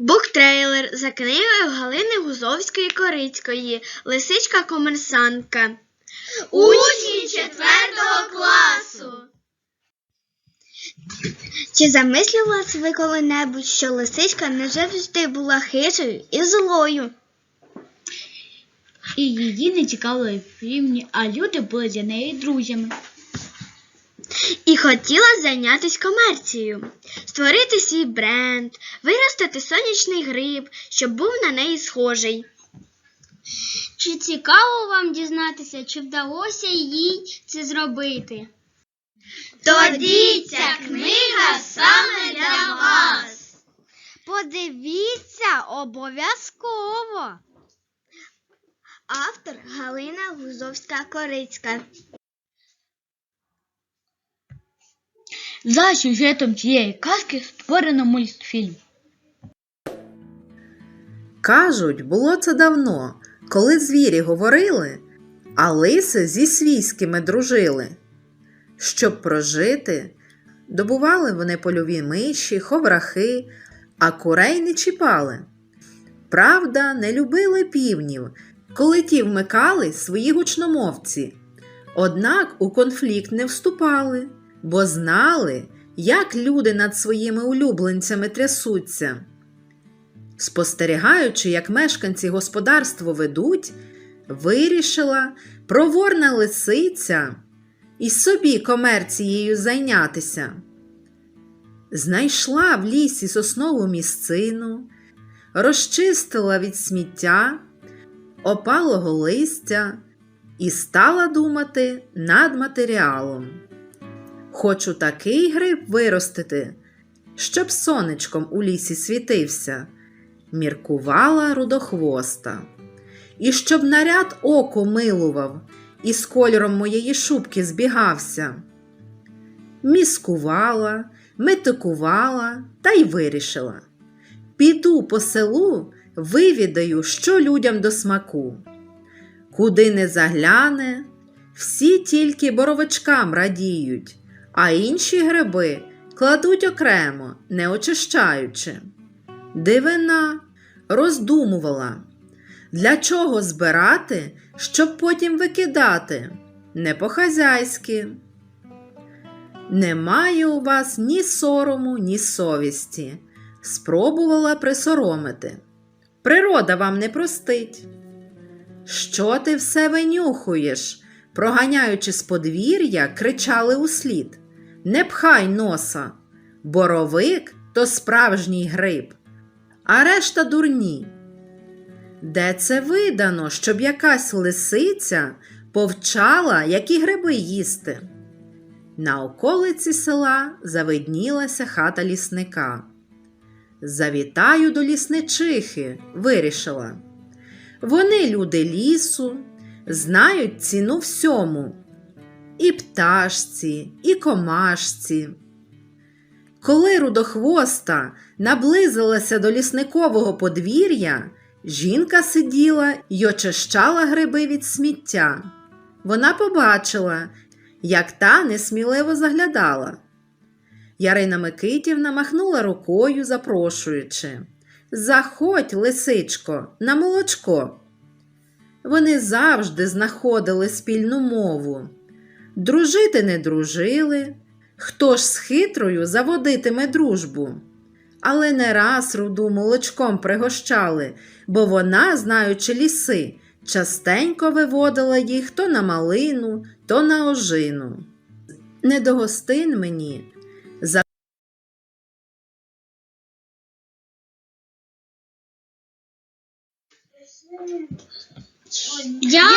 Буктрейлер за книгою Галини Гузовської Корицької Лисичка комерсантка. Учні четвертого класу. Чи замислювалися ви коли-небудь, що лисичка не завжди була хитрою і злою? І її не цікавили рівні, а люди були для неї друзями. І хотіла зайнятися комерцією, створити свій бренд, виростити сонячний гриб, щоб був на неї схожий. Чи цікаво вам дізнатися, чи вдалося їй це зробити? Тоді ця книга саме для вас. Подивіться обов'язково. Автор Галина Гузовська Корицька. За сюжетом цієї казки створено мультфільм. Кажуть, було це давно, коли звірі говорили, а лиси зі свійськими дружили. Щоб прожити, добували вони польові миші, ховрахи, а курей не чіпали. Правда, не любили півнів, коли ті вмикали свої гучномовці. Однак у конфлікт не вступали, бо знали, як люди над своїми улюбленцями трясуться. Спостерігаючи, як мешканці господарство ведуть, вирішила проворна лисиця і собі комерцією зайнятися. Знайшла в лісі соснову місцину, розчистила від сміття, опалого листя і стала думати над матеріалом. Хочу такий гриб виростити, щоб сонечком у лісі світився міркувала рудохвоста. І щоб наряд око милував і з кольором моєї шубки збігався. Міскувала, метикувала та й вирішила. Піду по селу, вивідаю, що людям до смаку. Куди не загляне, всі тільки боровичкам радіють, а інші гриби кладуть окремо, не очищаючи. Дивина роздумувала, для чого збирати, щоб потім викидати, не по-хазяйськи. Немає у вас ні сорому, ні совісті. Спробувала присоромити. Природа вам не простить. Що ти все винюхуєш? проганяючи з подвір'я, кричали услід. Не пхай носа, боровик то справжній гриб а решта дурні. Де це видано, щоб якась лисиця повчала, які гриби їсти? На околиці села завиднілася хата лісника. Завітаю до лісничихи, вирішила. Вони люди лісу, знають ціну всьому. І пташці, і комашці. Коли рудохвоста наблизилася до лісникового подвір'я, жінка сиділа й очищала гриби від сміття. Вона побачила, як та несміливо заглядала. Ярина Микитівна махнула рукою, запрошуючи Заходь, лисичко, на молочко. Вони завжди знаходили спільну мову. Дружити не дружили. Хто ж з хитрою заводитиме дружбу? Але не раз руду молочком пригощали, бо вона, знаючи ліси, частенько виводила їх то на малину, то на ожину. Не до гостин мені. За... Я